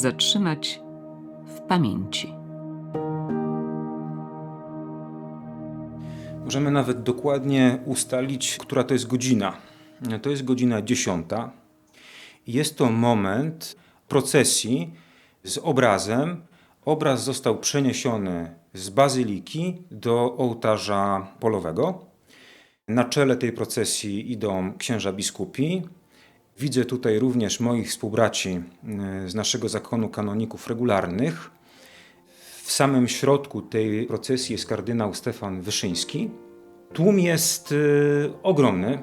zatrzymać w pamięci. Możemy nawet dokładnie ustalić, która to jest godzina. To jest godzina 10. Jest to moment procesji z obrazem. Obraz został przeniesiony z bazyliki do ołtarza polowego. Na czele tej procesji idą księża biskupi. Widzę tutaj również moich współbraci y, z naszego zakonu kanoników regularnych. W samym środku tej procesji jest kardynał Stefan Wyszyński. Tłum jest y, ogromny.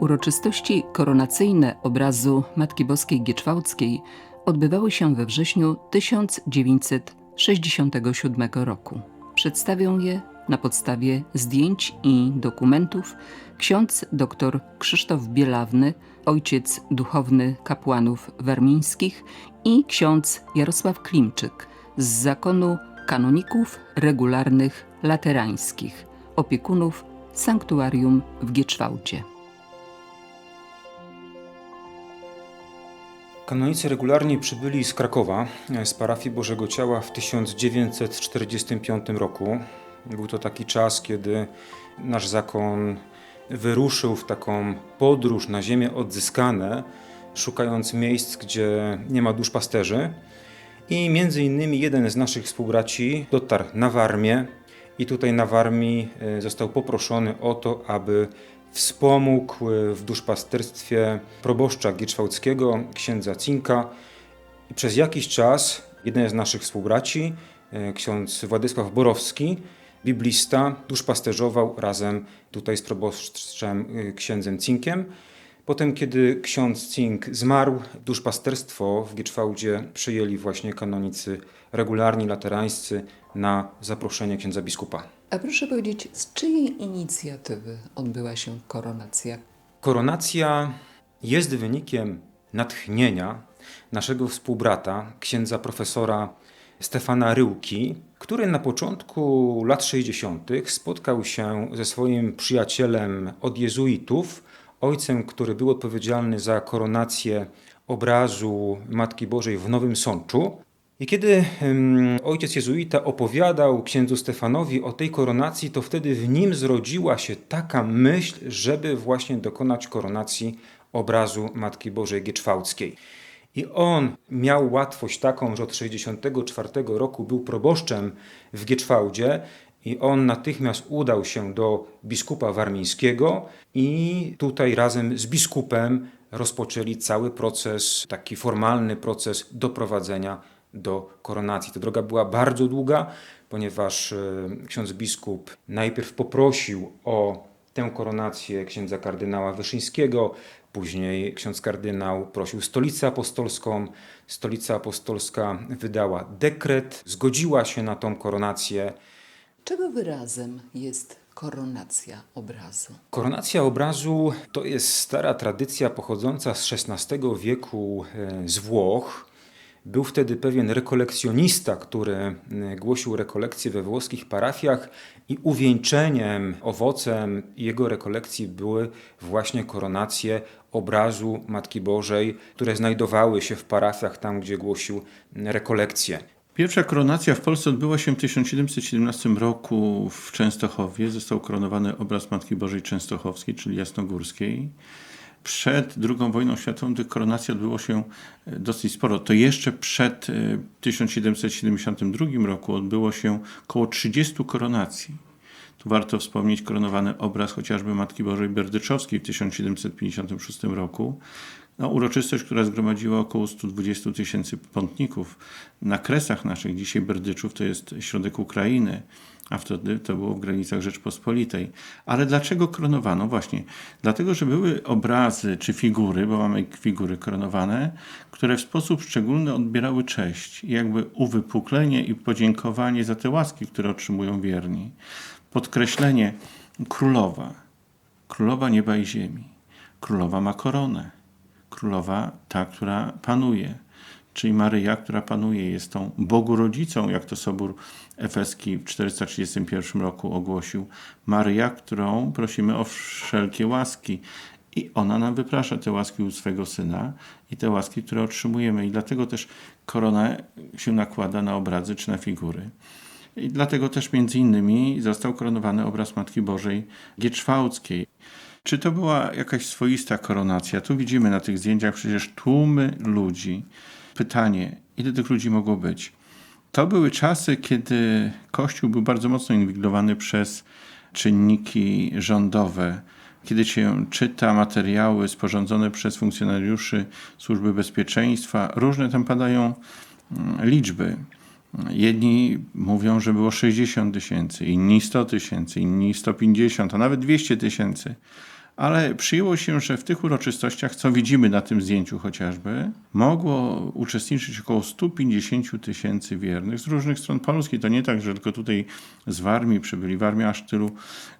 Uroczystości koronacyjne obrazu Matki Boskiej Gieczwałckiej odbywały się we wrześniu 1967 roku. Przedstawią je na podstawie zdjęć i dokumentów ksiądz dr Krzysztof Bielawny, ojciec duchowny kapłanów warmińskich i ksiądz Jarosław Klimczyk z zakonu kanoników regularnych laterańskich, opiekunów sanktuarium w Gieczwałcie. Kanonicy regularnie przybyli z Krakowa, z parafii Bożego Ciała w 1945 roku. Był to taki czas, kiedy nasz zakon wyruszył w taką podróż na ziemię odzyskane, szukając miejsc, gdzie nie ma duszpasterzy. I między innymi jeden z naszych współbraci dotarł na Warmię i tutaj na Warmii e, został poproszony o to, aby wspomógł w duszpasterstwie proboszcza Gieczwałckiego, księdza Cinka. I przez jakiś czas jeden z naszych współbraci, e, ksiądz Władysław Borowski, biblista, duszpasterzował razem tutaj z proboszczem e, księdzem Cinkiem. Potem, kiedy ksiądz Cink zmarł, duszpasterstwo w Gieczwałdzie przyjęli właśnie kanonicy regularni, laterańscy na zaproszenie księdza biskupa. A proszę powiedzieć, z czyjej inicjatywy odbyła się koronacja? Koronacja jest wynikiem natchnienia naszego współbrata, księdza profesora Stefana Ryłki, który na początku lat 60. spotkał się ze swoim przyjacielem od jezuitów, ojcem, który był odpowiedzialny za koronację obrazu Matki Bożej w Nowym Sączu. I kiedy ojciec jezuita opowiadał księdzu Stefanowi o tej koronacji, to wtedy w nim zrodziła się taka myśl, żeby właśnie dokonać koronacji obrazu Matki Bożej Gieczwałckiej. I on miał łatwość taką, że od 1964 roku był proboszczem w Gieczwałdzie i on natychmiast udał się do biskupa warmińskiego i tutaj razem z biskupem rozpoczęli cały proces, taki formalny proces doprowadzenia do koronacji. Ta droga była bardzo długa, ponieważ e, ksiądz biskup najpierw poprosił o tę koronację księdza kardynała Wyszyńskiego, później ksiądz kardynał prosił stolicę apostolską. Stolica apostolska wydała dekret, zgodziła się na tą koronację. Czego wyrazem jest koronacja obrazu? Koronacja obrazu to jest stara tradycja pochodząca z XVI wieku e, z Włoch. Był wtedy pewien rekolekcjonista, który e, głosił rekolekcje we włoskich parafiach i uwieńczeniem, owocem jego rekolekcji były właśnie koronacje obrazu Matki Bożej, które znajdowały się w parafiach tam, gdzie głosił rekolekcje. Pierwsza koronacja w Polsce odbyła się w 1717 roku w Częstochowie. Został koronowany obraz Matki Bożej Częstochowskiej, czyli Jasnogórskiej. Przed II wojną światową tych koronacji odbyło się e, dosyć sporo. To jeszcze przed 1772 e, roku odbyło się około 30 koronacji. Tu warto wspomnieć koronowany obraz chociażby Matki Bożej Berdyczowskiej w 1756 roku, no, uroczystość, która zgromadziła około 120 tysięcy pątników na kresach naszych. Dzisiaj Berdyczów to jest środek Ukrainy, a wtedy to było w granicach Rzeczpospolitej. Ale dlaczego koronowano? Właśnie dlatego, że były obrazy czy figury, bo mamy figury koronowane, które w sposób szczególny odbierały cześć, jakby uwypuklenie i podziękowanie za te łaski, które otrzymują wierni. Podkreślenie królowa, królowa nieba i ziemi. Królowa ma koronę królowa, ta, która panuje. Czyli Maryja, która panuje, jest tą Bogu rodzicą, jak to Sobór Efeski w 431 roku ogłosił. Maryja, którą prosimy o wszelkie łaski. i ona nam wyprasza te łaski u swego syna i te łaski, które otrzymujemy. I dlatego też korona się nakłada na obrazy czy na figury. I dlatego też między innymi został koronowany obraz Matki Bożej Gietrzwałckiej. Czy to była jakaś swoista koronacja? Tu widzimy na tych zdjęciach przecież tłumy ludzi. Pytanie, ile tych ludzi mogło być? To były czasy, kiedy Kościół był bardzo mocno inwigilowany przez czynniki rządowe. Kiedy się czyta materiały sporządzone przez funkcjonariuszy Służby Bezpieczeństwa, różne tam padają mm, liczby. Jedni mówią, że było 60 tysięcy, inni 100 tysięcy, inni 150, a nawet 200 tysięcy. Ale przyjęło się, że w tych uroczystościach, co widzimy na tym zdjęciu chociażby, mogło uczestniczyć około 150 tysięcy wiernych z różnych stron Polski. To nie tak, że tylko tutaj z Warmii przybyli. Warmia aż tylu,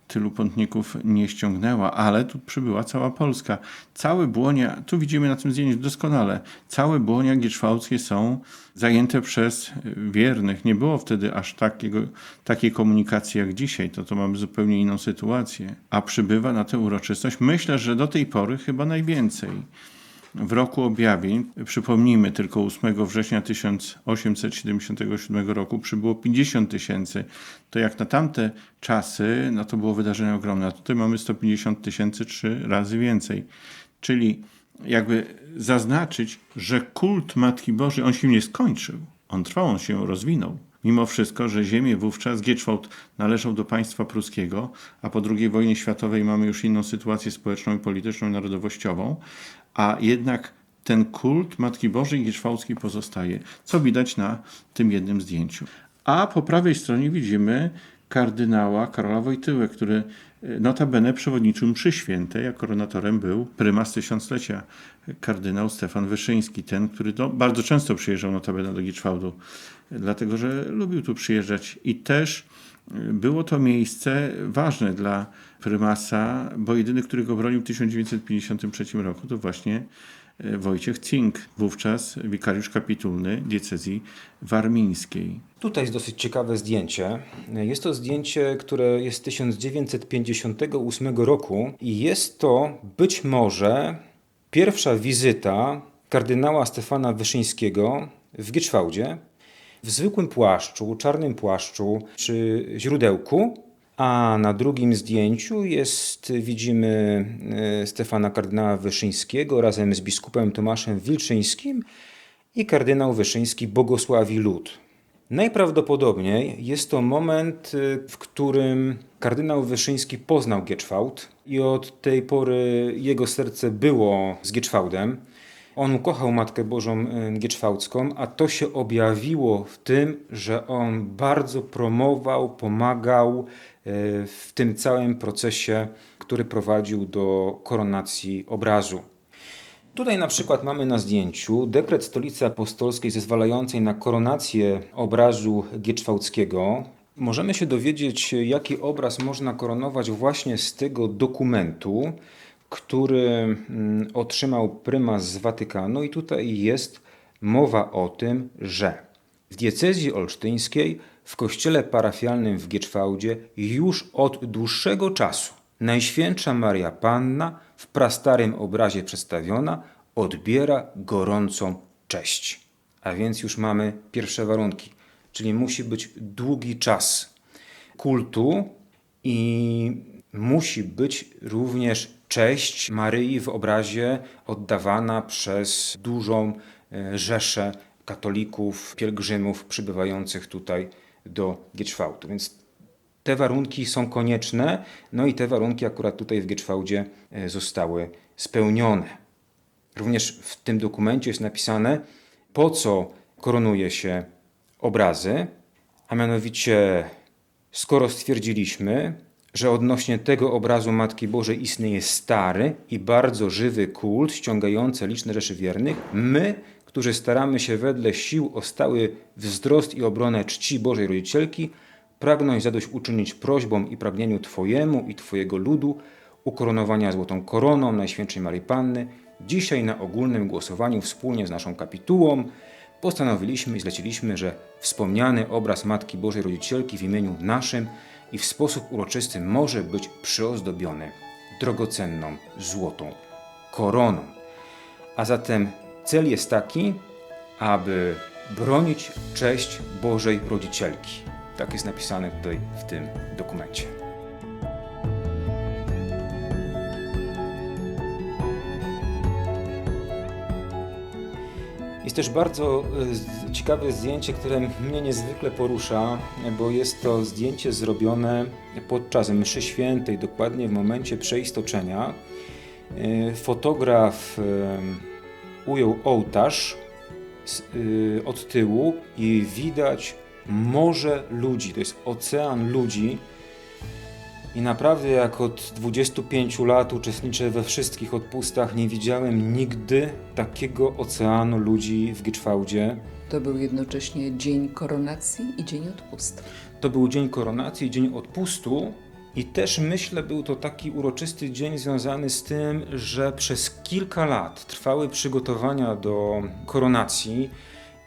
tylu pątników nie ściągnęła, ale tu przybyła cała Polska. Całe błonia, tu widzimy na tym zdjęciu doskonale, całe błonia gieczwałckie są zajęte przez wiernych. Nie było wtedy aż takiego, takiej komunikacji jak dzisiaj, to, to mamy zupełnie inną sytuację. A przybywa na tę uroczystość, myślę, że do tej pory chyba najwięcej. W roku objawień, przypomnijmy, tylko 8 września 1877 roku przybyło 50 tysięcy. To jak na tamte czasy, no to było wydarzenie ogromne. A tutaj mamy 150 tysięcy, trzy razy więcej. Czyli jakby zaznaczyć, że kult Matki Bożej, on się nie skończył. On trwał, on się rozwinął. Mimo wszystko, że ziemię wówczas Gieczwałt należał do państwa pruskiego, a po II wojnie światowej mamy już inną sytuację społeczną i polityczną narodowościową, a jednak ten kult Matki Bożej Gieczwałckiej pozostaje, co widać na tym jednym zdjęciu. A po prawej stronie widzimy kardynała Karola Wojtyłę, który e, notabene przewodniczył mszy świętej, a koronatorem był prymas tysiąclecia, kardynał Stefan Wyszyński, ten, który do, bardzo często przyjeżdżał notabene do Gieczwałdu, dlatego że lubił tu przyjeżdżać i też e, było to miejsce ważne dla prymasa, bo jedyny, który go bronił w 1953 roku, to właśnie e, Wojciech Cink, wówczas wikariusz kapitulny diecezji warmińskiej. Tutaj jest dosyć ciekawe zdjęcie. Jest to zdjęcie, które jest z 1958 roku i jest to być może pierwsza wizyta kardynała Stefana Wyszyńskiego w Gieczwałdzie w zwykłym płaszczu, czarnym płaszczu czy źródełku, a na drugim zdjęciu jest, widzimy e, Stefana kardynała Wyszyńskiego razem z biskupem Tomaszem Wilczyńskim i kardynał Wyszyński błogosławi lud. Najprawdopodobniej jest to moment, y, w którym kardynał Wyszyński poznał Gieczwałd i od tej pory jego serce było z Gieczwałdem. On ukochał Matkę Bożą y, Gieczwałdzką, a to się objawiło w tym, że on bardzo promował, pomagał y, w tym całym procesie, który prowadził do koronacji obrazu. Tutaj na przykład mamy na zdjęciu dekret Stolicy Apostolskiej zezwalającej na koronację obrazu Gieczwałckiego. Możemy się dowiedzieć, jaki obraz można koronować właśnie z tego dokumentu, który mm, otrzymał prymas z Watykanu i tutaj jest mowa o tym, że w diecezji olsztyńskiej w kościele parafialnym w Gieczwałdzie już od dłuższego czasu Najświętsza Maria Panna w prastarym obrazie przedstawiona odbiera gorącą cześć. A więc już mamy pierwsze warunki, czyli musi być długi czas kultu i musi być również cześć Maryi w obrazie oddawana przez dużą e, rzeszę katolików, pielgrzymów przybywających tutaj do Gieczwałtu. Więc te warunki są konieczne, no i te warunki akurat tutaj w Gieczwałdzie e, zostały spełnione. Również w tym dokumencie jest napisane, po co koronuje się obrazy, a mianowicie skoro stwierdziliśmy, że odnośnie tego obrazu Matki Bożej istnieje stary i bardzo żywy kult ściągający liczne rzeszy wiernych, my, którzy staramy się wedle sił o stały wzrost i obronę czci Bożej Rodzicielki, pragnąć zadośćuczynić prośbom i pragnieniu Twojemu i Twojego ludu ukoronowania złotą koroną Najświętszej Marii Panny, dzisiaj na ogólnym głosowaniu wspólnie z naszą kapitułą postanowiliśmy i zleciliśmy, że wspomniany obraz Matki Bożej Rodzicielki w imieniu naszym i w sposób uroczysty może być przyozdobiony drogocenną, złotą koroną. A zatem cel jest taki, aby bronić cześć Bożej Rodzicielki. Tak jest napisane tutaj w tym dokumencie. Jest też bardzo e, ciekawe zdjęcie, które mnie niezwykle porusza, bo jest to zdjęcie zrobione podczas mszy świętej, dokładnie w momencie przeistoczenia. E, Fotograf e, ujął ołtarz od tyłu i widać morze ludzi, to jest ocean ludzi. I naprawdę, jak od 25 lat uczestniczę we wszystkich odpustach, nie widziałem nigdy takiego oceanu ludzi w Giczwałdzie. To był jednocześnie dzień koronacji i dzień odpust. To był dzień koronacji, dzień odpustu. I też myślę, był to taki uroczysty dzień związany z tym, że przez kilka lat trwały przygotowania do koronacji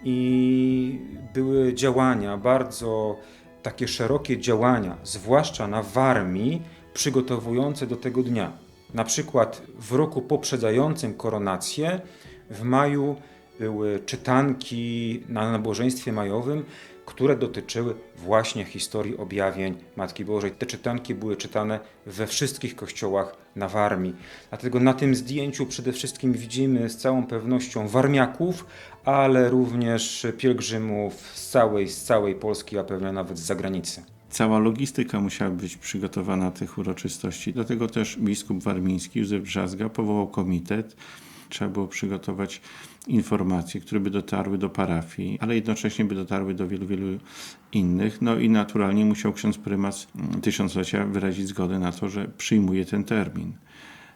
i były działania, bardzo takie szerokie działania, zwłaszcza na Warmii, przygotowujące do tego dnia. Na przykład w roku poprzedzającym koronację, w maju były czytanki na nabożeństwie majowym, które dotyczyły właśnie historii objawień Matki Bożej. Te czytanki były czytane we wszystkich kościołach na Warmii. Dlatego na tym zdjęciu przede wszystkim widzimy z całą pewnością warmiaków, ale również pielgrzymów z całej, z całej Polski, a pewnie nawet z zagranicy. Cała logistyka musiała być przygotowana tych uroczystości. Dlatego też biskup warmiński Józef Drzazga powołał komitet. Trzeba było przygotować informacje, które by dotarły do parafii, ale jednocześnie by dotarły do wielu, wielu innych. No i naturalnie musiał ksiądz prymas mm, tysiąclecia wyrazić zgodę na to, że przyjmuje ten termin.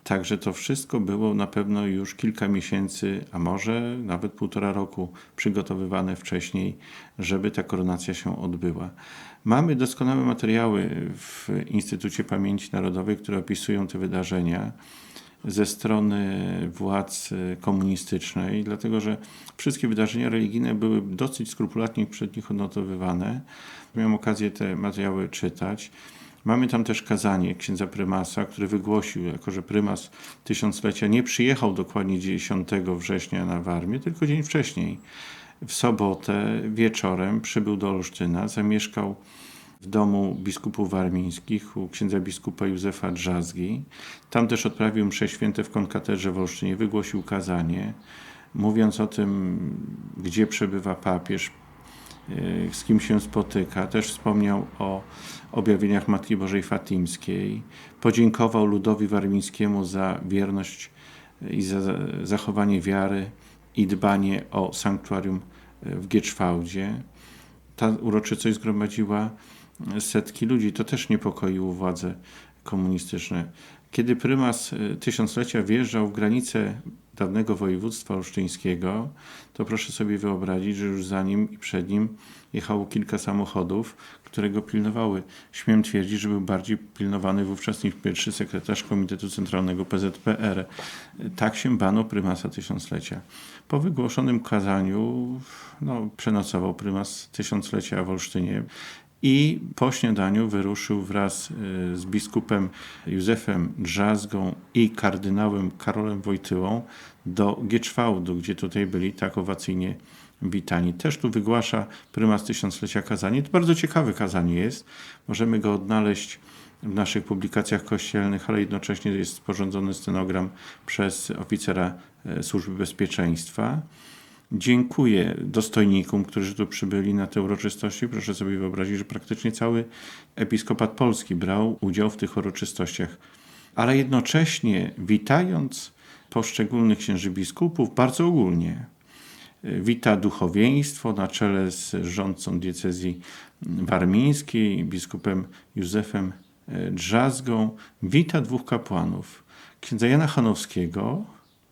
Także to wszystko było na pewno już kilka miesięcy, a może nawet półtora roku przygotowywane wcześniej, żeby ta koronacja się odbyła. Mamy doskonałe materiały w Instytucie Pamięci Narodowej, które opisują te wydarzenia ze strony władz komunistycznej, dlatego że wszystkie wydarzenia religijne były dosyć skrupulatnie przed nich odnotowywane. Miałem okazję te materiały czytać. Mamy tam też kazanie księdza prymasa, który wygłosił, jako że prymas tysiąclecia nie przyjechał dokładnie 10 września na Warmię, tylko dzień wcześniej. W sobotę wieczorem przybył do Olsztyna, zamieszkał w domu biskupów warmińskich u księdza biskupa Józefa Drzazgi. Tam też odprawił msze święte w konkatedrze w Olsztynie, wygłosił kazanie, mówiąc o tym, gdzie przebywa papież, y, z kim się spotyka. Też wspomniał o objawieniach Matki Bożej Fatimskiej. Podziękował ludowi warmińskiemu za wierność i za zachowanie wiary i dbanie o sanktuarium w Gieczwałdzie. Ta uroczystość zgromadziła setki ludzi. To też niepokoiło władze komunistyczne. Kiedy prymas y, tysiąclecia wjeżdżał w granice dawnego województwa olsztyńskiego, to proszę sobie wyobrazić, że już za nim i przed nim jechało kilka samochodów, które go pilnowały. Śmiem twierdzić, że był bardziej pilnowany wówczas niż pierwszy sekretarz Komitetu Centralnego PZPR. Tak się bano prymasa tysiąclecia. Po wygłoszonym kazaniu no, przenocował prymas tysiąclecia w Olsztynie i po śniadaniu wyruszył wraz y, z biskupem Józefem Drzazgą i kardynałem Karolem Wojtyłą do Gieczwałdu, gdzie tutaj byli tak owacyjnie witani. Też tu wygłasza prymas tysiąclecia kazanie. To bardzo ciekawe kazanie jest. Możemy go odnaleźć w naszych publikacjach kościelnych, ale jednocześnie jest sporządzony scenogram przez oficera e, Służby Bezpieczeństwa. Dziękuję dostojnikom, którzy tu przybyli na te uroczystości. Proszę sobie wyobrazić, że praktycznie cały episkopat polski brał udział w tych uroczystościach. Ale jednocześnie witając poszczególnych księży biskupów bardzo ogólnie. Wita duchowieństwo na czele z rządcą diecezji warmińskiej, biskupem Józefem Drzazgą. Wita dwóch kapłanów, księdza Jana Chanowskiego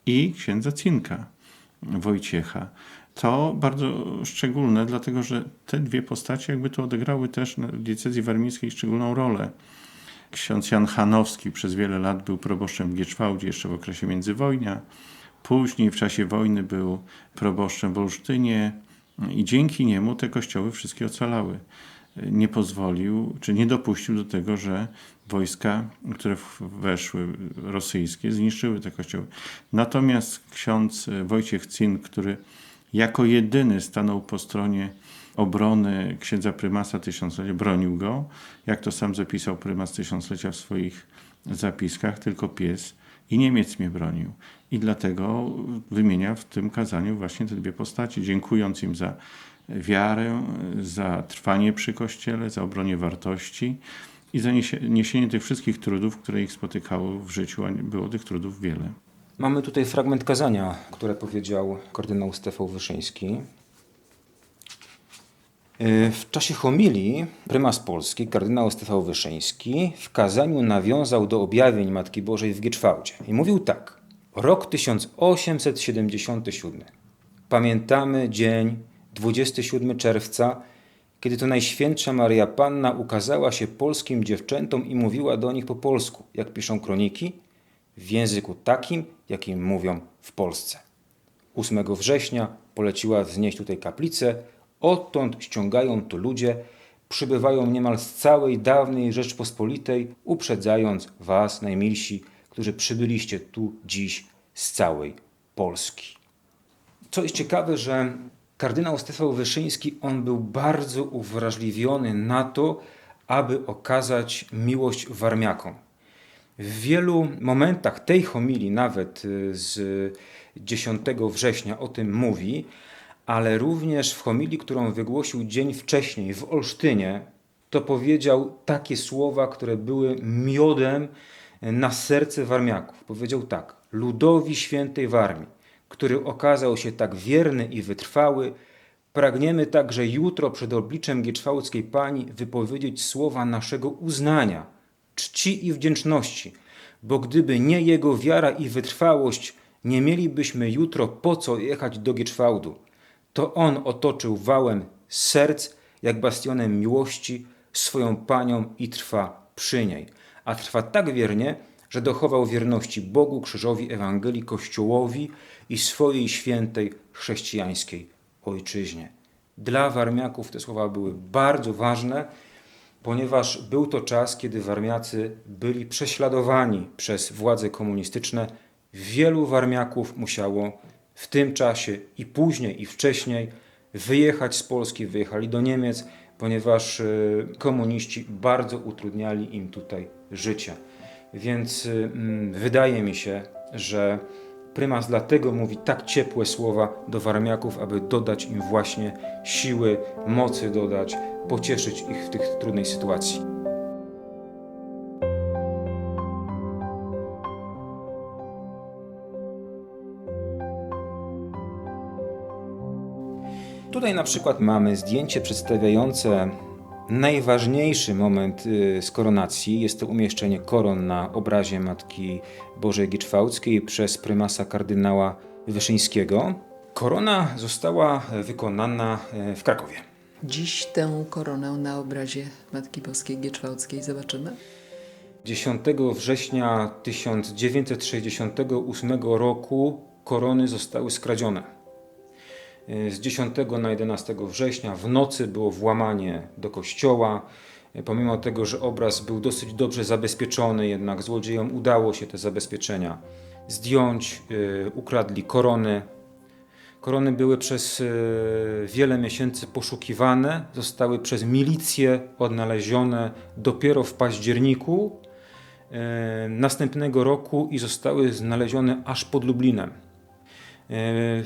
i księdza Cinka. Wojciecha. To bardzo szczególne, dlatego że te dwie postacie jakby tu odegrały też w diecezji warmińskiej szczególną rolę. Ksiądz Jan Chanowski przez wiele lat był proboszczem w Gieczwałdzie jeszcze w okresie międzywojnia. Później w czasie wojny był proboszczem w Olsztynie i dzięki niemu te kościoły wszystkie ocalały. Nie pozwolił, czy nie dopuścił do tego, że wojska, które weszły, rosyjskie, zniszczyły te kościoły. Natomiast ksiądz Wojciech Cin, który jako jedyny stanął po stronie obrony księdza prymasa tysiąclecia, bronił go, jak to sam zapisał prymas tysiąclecia w swoich zapiskach, tylko pies i Niemiec mnie bronił. I dlatego wymienia w tym kazaniu właśnie te dwie postaci, dziękując im za wiarę, za trwanie przy Kościele, za obronie wartości i za niesie- niesienie tych wszystkich trudów, które ich spotykało w życiu, a było tych trudów wiele. Mamy tutaj fragment kazania, które powiedział kardynał Stefan Wyszyński. Yy, W czasie homilii prymas Polski, kardynał Stefan Wyszyński, w kazaniu nawiązał do objawień Matki Bożej w Gieczwałdzie i mówił tak. Rok 1877. Pamiętamy dzień 27 czerwca, kiedy to Najświętsza Maria Panna ukazała się polskim dziewczętom i mówiła do nich po polsku, jak piszą kroniki, w języku takim, jakim mówią w Polsce. 8 września poleciła wznieść tutaj kaplicę, odtąd ściągają tu ludzie, przybywają niemal z całej dawnej Rzeczpospolitej, uprzedzając was, najmilsi, którzy przybyliście tu dziś z całej Polski. Co jest ciekawe, że kardynał Stefan Wyszyński, on był bardzo uwrażliwiony na to, aby okazać miłość warmiakom. W wielu momentach tej homilii, nawet y, z 10 września, o tym mówi, ale również w homilii, którą wygłosił dzień wcześniej w Olsztynie, to powiedział takie słowa, które były miodem na serce Warmiaków. Powiedział tak: Ludowi świętej Warmii, który okazał się tak wierny i wytrwały, pragniemy także jutro przed obliczem Gieczwałckiej Pani wypowiedzieć słowa naszego uznania, czci i wdzięczności, bo gdyby nie jego wiara i wytrwałość, nie mielibyśmy jutro po co jechać do Gieczwałdu. To on otoczył wałem serc, jak bastionem miłości, swoją panią i trwa przy niej. A trwa tak wiernie, że dochował wierności Bogu, krzyżowi, Ewangelii, Kościołowi i swojej świętej chrześcijańskiej ojczyźnie. Dla Warmiaków te słowa były bardzo ważne, ponieważ był to czas, kiedy Warmiacy byli prześladowani przez władze komunistyczne. Wielu Warmiaków musiało w tym czasie i później, i wcześniej wyjechać z Polski, wyjechali do Niemiec, ponieważ e, komuniści bardzo utrudniali im tutaj życie. Więc mm, wydaje mi się, że prymas dlatego mówi tak ciepłe słowa do Warmiaków, aby dodać im właśnie siły, mocy dodać, pocieszyć ich w tych trudnej sytuacji. Tutaj na przykład mamy zdjęcie przedstawiające najważniejszy moment y, z koronacji. Jest to umieszczenie koron na obrazie Matki Bożej Gieczwałckiej przez prymasa kardynała Wyszyńskiego. Korona została wykonana e, w Krakowie. Dziś tę koronę na obrazie Matki Boskiej Gieczwałckiej zobaczymy. 10 września 1968 roku korony zostały skradzione. Z 10 na 11 września w nocy było włamanie do kościoła. Pomimo tego, że obraz był dosyć dobrze zabezpieczony, jednak złodziejom udało się te zabezpieczenia zdjąć. Yy, Ukradli korony. Korony były przez wiele miesięcy poszukiwane, zostały przez milicję odnalezione dopiero w październiku e, następnego roku i zostały znalezione aż pod Lublinem. E,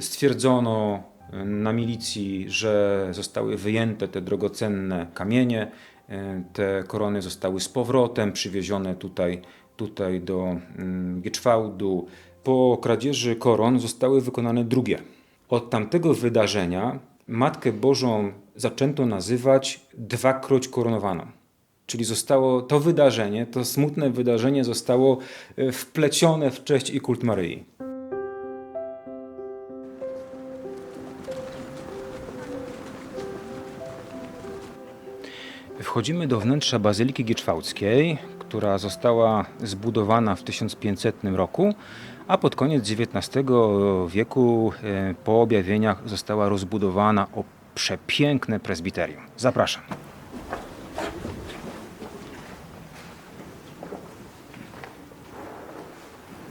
Stwierdzono e, na milicji, że zostały wyjęte te drogocenne kamienie. E, Te korony zostały z powrotem przywiezione tutaj, tutaj do mm, Gieczwałdu. Po kradzieży koron zostały wykonane drugie. Od tamtego wydarzenia Matkę Bożą zaczęto nazywać dwakroć koronowaną. Czyli zostało to wydarzenie, to smutne wydarzenie zostało wplecione w cześć i kult Maryi. Wchodzimy do wnętrza Bazyliki Gieczwałckiej, która została zbudowana w 1500 roku, a pod koniec XIX wieku e, po objawieniach została rozbudowana o przepiękne prezbiterium. Zapraszam.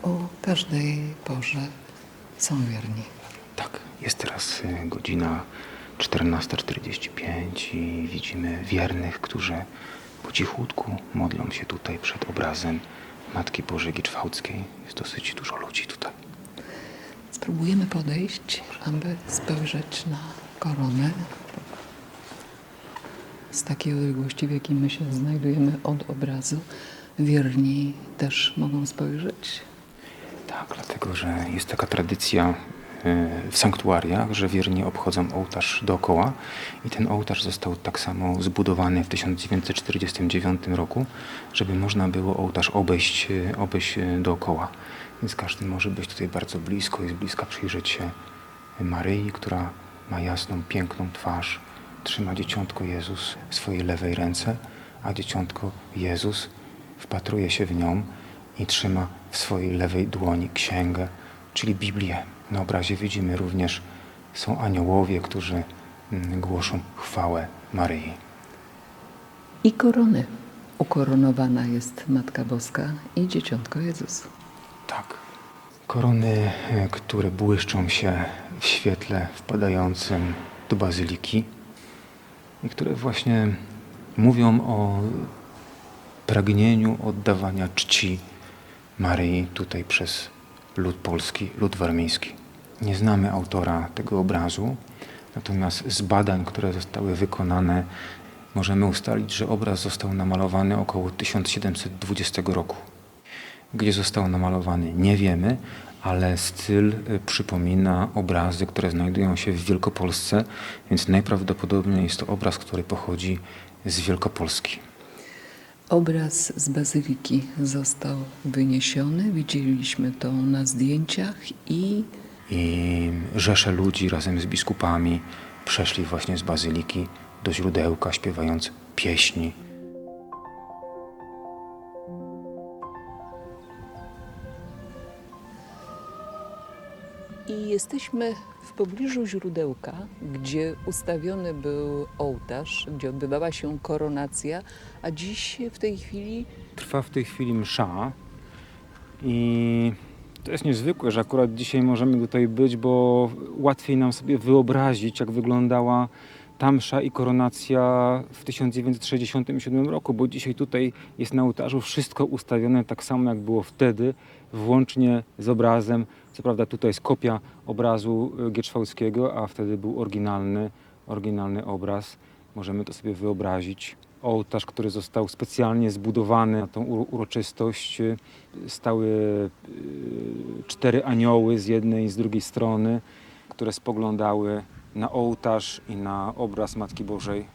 O każdej porze są wierni. Tak, jest teraz y, godzina 14.45 i widzimy wiernych, którzy po cichutku modlą się tutaj przed obrazem Matki Bożej Gieczwałckiej. Jest dosyć dużo ludzi tutaj. Spróbujemy podejść, aby spojrzeć na koronę. Z takiej odległości, w jakiej my się znajdujemy od obrazu, wierni też mogą spojrzeć. Tak, dlatego że jest taka tradycja w sanktuariach, że wierni obchodzą ołtarz dookoła i ten ołtarz został tak samo zbudowany w 1949 roku, żeby można było ołtarz obejść, obejść dookoła. Więc każdy może być tutaj bardzo blisko i z bliska przyjrzeć się Maryi, która ma jasną, piękną twarz, trzyma dzieciątko Jezus w swojej lewej ręce, a dzieciątko Jezus wpatruje się w nią i trzyma w swojej lewej dłoni księgę, czyli Biblię. Na obrazie widzimy również są aniołowie, którzy mm, głoszą chwałę Maryi. I korony. Ukoronowana jest Matka Boska i Dzieciątko Jezus. Tak. Korony, e, które błyszczą się w świetle wpadającym do bazyliki i które właśnie mówią o pragnieniu oddawania czci Maryi tutaj przez lud polski, lud warmiński. Nie znamy autora tego obrazu, natomiast z badań, które zostały wykonane, możemy ustalić, że obraz został namalowany około 1720 roku. Gdzie został namalowany, nie wiemy, ale styl y, przypomina obrazy, które znajdują się w Wielkopolsce, więc najprawdopodobniej jest to obraz, który pochodzi z Wielkopolski. Obraz z bazyliki został wyniesiony. Widzieliśmy to na zdjęciach i I rzesze ludzi razem z biskupami przeszli właśnie z bazyliki do źródełka, śpiewając pieśni. Jesteśmy w pobliżu źródełka, gdzie ustawiony był ołtarz, gdzie odbywała się koronacja, a dziś w tej chwili Trwa w tej chwili msza. I to jest niezwykłe, że akurat dzisiaj możemy tutaj być, bo łatwiej nam sobie wyobrazić, jak wyglądała ta msza i koronacja w 1967 roku, bo dzisiaj tutaj jest na ołtarzu wszystko ustawione tak samo, jak było wtedy, włącznie z obrazem. Co prawda tutaj jest kopia obrazu y, Gietrzwałckiego, a wtedy był oryginalny, oryginalny obraz. Możemy to sobie wyobrazić. Ołtarz, który został specjalnie zbudowany na tą uro- uroczystość. y, Stały y, cztery anioły z jednej i z drugiej strony, które spoglądały na ołtarz i na obraz Matki Bożej.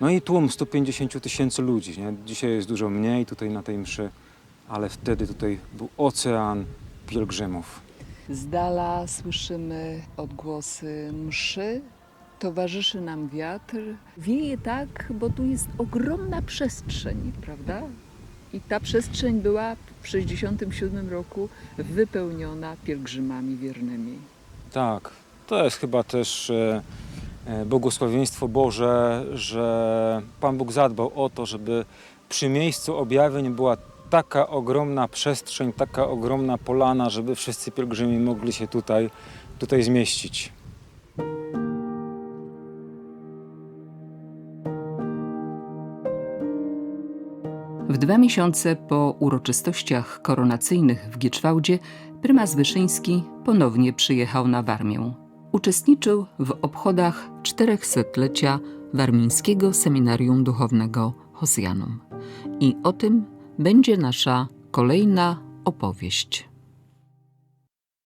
No i tłum 150 tysięcy ludzi. Nie? Dzisiaj jest dużo mniej tutaj na tej mszy, ale wtedy tutaj był ocean pielgrzymów. z dala słyszymy odgłosy mszy. Towarzyszy nam wiatr. Wieje tak, bo tu jest ogromna przestrzeń, prawda? I ta przestrzeń była w 1967 roku wypełniona pielgrzymami wiernymi. Tak, to jest chyba też e, e, błogosławieństwo Boże, że Pan Bóg zadbał o to, żeby przy miejscu objawień była taka ogromna przestrzeń, taka ogromna polana, żeby wszyscy pielgrzymi mogli się tutaj, tutaj zmieścić. W dwa miesiące po uroczystościach koronacyjnych w Gieczwałdzie prymas Wyszyński ponownie przyjechał na Warmię. Uczestniczył w obchodach 400-lecia Warmińskiego Seminarium Duchownego Hosjanum. I o tym będzie nasza kolejna opowieść.